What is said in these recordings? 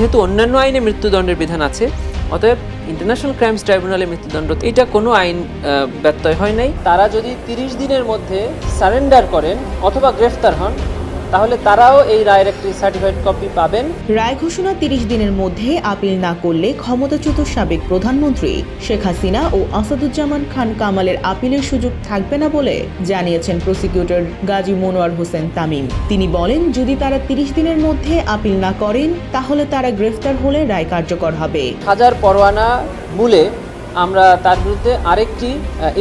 যেহেতু অন্যান্য আইনে মৃত্যুদণ্ডের বিধান আছে, অতএব ইন্টারন্যাশনাল ক্রাইমস ট্রাইব্যুনালে মৃত্যুদণ্ড, এটা কোনো আইন ব্যত্যয় হয় নাই। তারা যদি তিরিশ দিনের মধ্যে সারেন্ডার করেন অথবা গ্রেফতার হন তাহলে তারাও এই রায়ের একটি সার্টিফাইড কপি পাবেন। রায় ঘোষণা তিরিশ দিনের মধ্যে আপিল না করলে ক্ষমতাচ্যুত সাবেক প্রধানমন্ত্রী শেখ হাসিনা ও আসাদুজ্জামান খান কামালের আপিলের সুযোগ থাকবে না বলে জানিয়েছেন প্রসিকিউটর গাজী মনোয়ার হোসেন তামিম। তিনি বলেন যদি তারা তিরিশ দিনের মধ্যে আপিল না করেন তাহলে তারা গ্রেফতার হলে রায় কার্যকর হবে। হাজার পরোয়ানা মূলে আমরা তার বিরুদ্ধে আরেকটি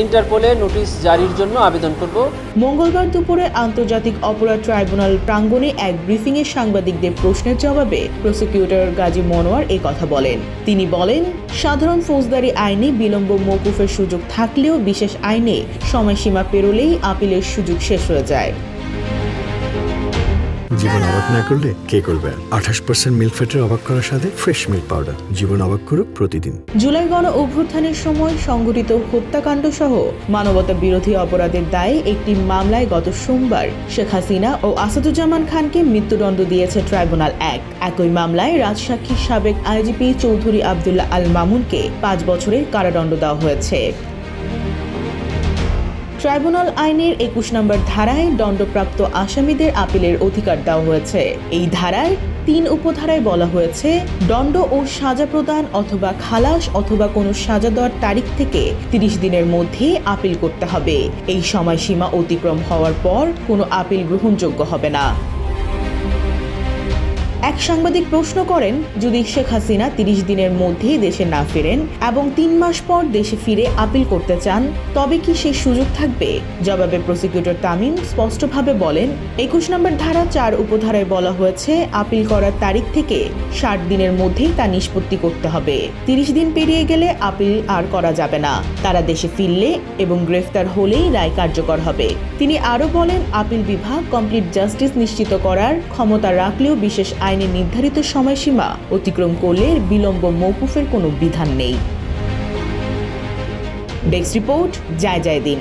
ইন্টারপোলে নোটিশ জারির জন্য আবেদন করব। মঙ্গলবার দুপুরে আন্তর্জাতিক অপরাধ ট্রাইব্যুনাল প্রাঙ্গণে এক ব্রিফিংয়ে সাংবাদিকদের প্রশ্নের জবাবে প্রসিকিউটর গাজী মনোয়ার এই কথা বলেন। তিনি বলেন, সাধারণ ফৌজদারি আইনে বিলম্ব মৌকুফের সুযোগ থাকলেও বিশেষ আইনে সময়সীমা পেরোলেই আপিলের সুযোগ শেষ হয়ে যায়। জীবন অবাক না করলে কে করবে আঠাশ পার্সেন্ট মিল্ক ফ্যাটের অবাক করার সাথে ফ্রেশ মিল্ক পাউডার জীবন অবাক করুক প্রতিদিন। জুলাই গণ অভ্যুত্থানের সময় সংঘটিত হত্যাকাণ্ড সহ মানবতা বিরোধী অপরাধের দায়ে একটি মামলায় গত সোমবার শেখ হাসিনা ও আসাদুজ্জামান খানকে মৃত্যুদণ্ড দিয়েছে ট্রাইব্যুনাল এক। একই মামলায় রাজসাক্ষীর সাবেক আইজিপি চৌধুরী আবদুল্লাহ আল মামুনকে পাঁচ বছরের কারাদণ্ড দেওয়া হয়েছে। ট্রাইব্যুনাল আইনের একুশ নম্বর ধারায় দণ্ডপ্রাপ্ত আসামিদের আপিলের অধিকার দেওয়া হয়েছে। এই ধারায় তিন উপধারায় বলা হয়েছে, দণ্ড ও সাজা প্রদান অথবা খালাস অথবা কোনো সাজা দেওয়ার তারিখ থেকে তিরিশ দিনের মধ্যে আপিল করতে হবে। এই সময়সীমা অতিক্রম হওয়ার পর কোনো আপিল গ্রহণযোগ্য হবে না। এক সাংবাদিক প্রশ্ন করেন, যদি শেখ হাসিনা তিরিশ দিনের মধ্যেই দেশে না ফেরেন এবং তিন মাস পর দেশে ফিরে আপিল করতে চান, তবে কি সেই সুযোগ থাকবে? জবাবে প্রসিকিউটর তামিম স্পষ্টভাবে বলেন, একুশ নম্বর ধারা চার উপধারায় বলা হয়েছে, আপিল করার তারিখ থেকে ষাট দিনের মধ্যেই তা নিষ্পত্তি করতে হবে। তিরিশ দিন পেরিয়ে গেলে আপিল আর করা যাবে না। তারা দেশে ফিরলে এবং গ্রেফতার হলেই রায় কার্যকর হবে। তিনি আরও বলেন, আপিল বিভাগ কমপ্লিট জাস্টিস নিশ্চিত করার ক্ষমতা রাখলেও বিশেষ আইনে নির্ধারিত সময়সীমা অতিক্রম করলে বিলম্ব মৌকুফের কোনো বিধান নেই। ডেস্ক রিপোর্ট যায় যায় দিন